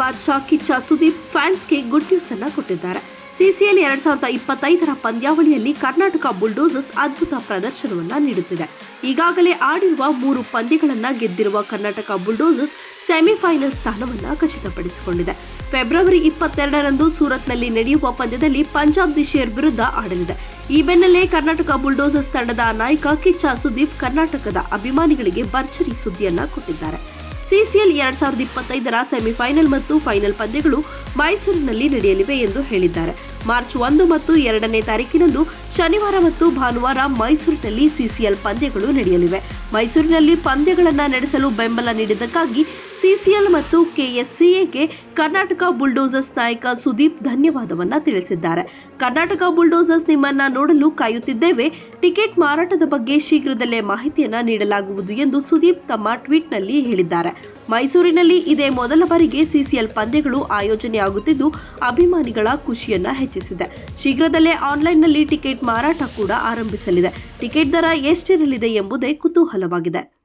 ಬಾದ್ಶಾ ಕಿಚ್ಚ ಸುದೀಪ್ ಫ್ಯಾನ್ಸ್ಗೆ good news ಅನ್ನ ಕೊಟ್ಟಿದ್ದಾರೆ. ಸಿಸಿಎಲ್ ಎರಡ್ ಸಾವಿರದ ಇಪ್ಪತ್ತೈದರ ಪಂದ್ಯಾವಳಿಯಲ್ಲಿ ಕರ್ನಾಟಕ ಬುಲ್ಡೋಸರ್ಸ್ ಅದ್ಭುತ ಪ್ರದರ್ಶನವನ್ನ ನೀಡುತ್ತಿದೆ. ಈಗಾಗಲೇ ಆಡಿರುವ ಮೂರು ಪಂದ್ಯಗಳನ್ನ ಗೆದ್ದಿರುವ ಕರ್ನಾಟಕ ಬುಲ್ಡೋಸರ್ಸ್ ಸೆಮಿಫೈನಲ್ ಸ್ಥಾನವನ್ನ ಖಚಿತಪಡಿಸಿಕೊಂಡಿದೆ. ಫೆಬ್ರವರಿ ಇಪ್ಪತ್ತೆರಡರಂದು ಸೂರತ್ನಲ್ಲಿ ನಡೆಯುವ ಪಂದ್ಯದಲ್ಲಿ ಪಂಜಾಬ್ ದಿ ಶೇರ್ ವಿರುದ್ಧ ಆಡಲಿದೆ. ಈ ಬೆನ್ನಲ್ಲೇ ಕರ್ನಾಟಕ ಬುಲ್ಡೋಸರ್ಸ್ ತಂಡದ ನಾಯಕ ಕಿಚ್ಚ ಸುದೀಪ್ ಕರ್ನಾಟಕದ ಅಭಿಮಾನಿಗಳಿಗೆ ಭರ್ಜರಿ ಸುದ್ದಿಯನ್ನ ಕೊಟ್ಟಿದ್ದಾರೆ. ಸಿಸಿಎಲ್ ಎರಡ್ ಸಾವಿರದ ಇಪ್ಪತ್ತೈದರ ಸೆಮಿಫೈನಲ್ ಮತ್ತು ಫೈನಲ್ ಪಂದ್ಯಗಳು ಮೈಸೂರಿನಲ್ಲಿ ನಡೆಯಲಿವೆ ಎಂದು ಹೇಳಿದ್ದಾರೆ. ಮಾರ್ಚ್ ಒಂದು ಮತ್ತು ಎರಡನೇ ತಾರೀಕಿನಂದು ಶನಿವಾರ ಮತ್ತು ಭಾನುವಾರ ಮೈಸೂರಿನಲ್ಲಿ ಸಿಸಿಎಲ್ ಪಂದ್ಯಗಳು ನಡೆಯಲಿವೆ. ಮೈಸೂರಿನಲ್ಲಿ ಪಂದ್ಯಗಳನ್ನು ನಡೆಸಲು ಬೆಂಬಲ ನೀಡಿದ್ದಕ್ಕಾಗಿ ಸಿಸಿಎಲ್ ಮತ್ತು ಕೆಎಸ್ಸಿಎಗೆ ಕರ್ನಾಟಕ ಬುಲ್ಡೋಸರ್ಸ್ ನಾಯಕ ಸುದೀಪ್ ಧನ್ಯವಾದವನ್ನ ತಿಳಿಸಿದ್ದಾರೆ. ಕರ್ನಾಟಕ ಬುಲ್ಡೋಸರ್ಸ್ ನಿಮ್ಮನ್ನ ನೋಡಲು ಕಾಯುತ್ತಿದ್ದೇವೆ. ಟಿಕೆಟ್ ಮಾರಾಟದ ಬಗ್ಗೆ ಶೀಘ್ರದಲ್ಲೇ ಮಾಹಿತಿಯನ್ನ ನೀಡಲಾಗುವುದು ಎಂದು ಸುದೀಪ್ ತಮ್ಮ ಟ್ವೀಟ್ನಲ್ಲಿ ಹೇಳಿದ್ದಾರೆ. ಮೈಸೂರಿನಲ್ಲಿ ಇದೇ ಮೊದಲ ಬಾರಿಗೆ ಸಿಸಿಎಲ್ ಪಂದ್ಯಗಳು ಆಯೋಜನೆಯಾಗುತ್ತಿದ್ದು, ಅಭಿಮಾನಿಗಳ ಖುಷಿಯನ್ನ ಹೆಚ್ಚಿಸಿದೆ. ಶೀಘ್ರದಲ್ಲೇ ಆನ್ಲೈನ್ನಲ್ಲಿ ಟಿಕೆಟ್ ಮಾರಾಟ ಕೂಡ ಆರಂಭಿಸಲಿದೆ. ಟಿಕೆಟ್ ದರ ಎಷ್ಟಿರಲಿದೆ ಎಂಬುದೇ ಕುತೂಹಲವಾಗಿದೆ.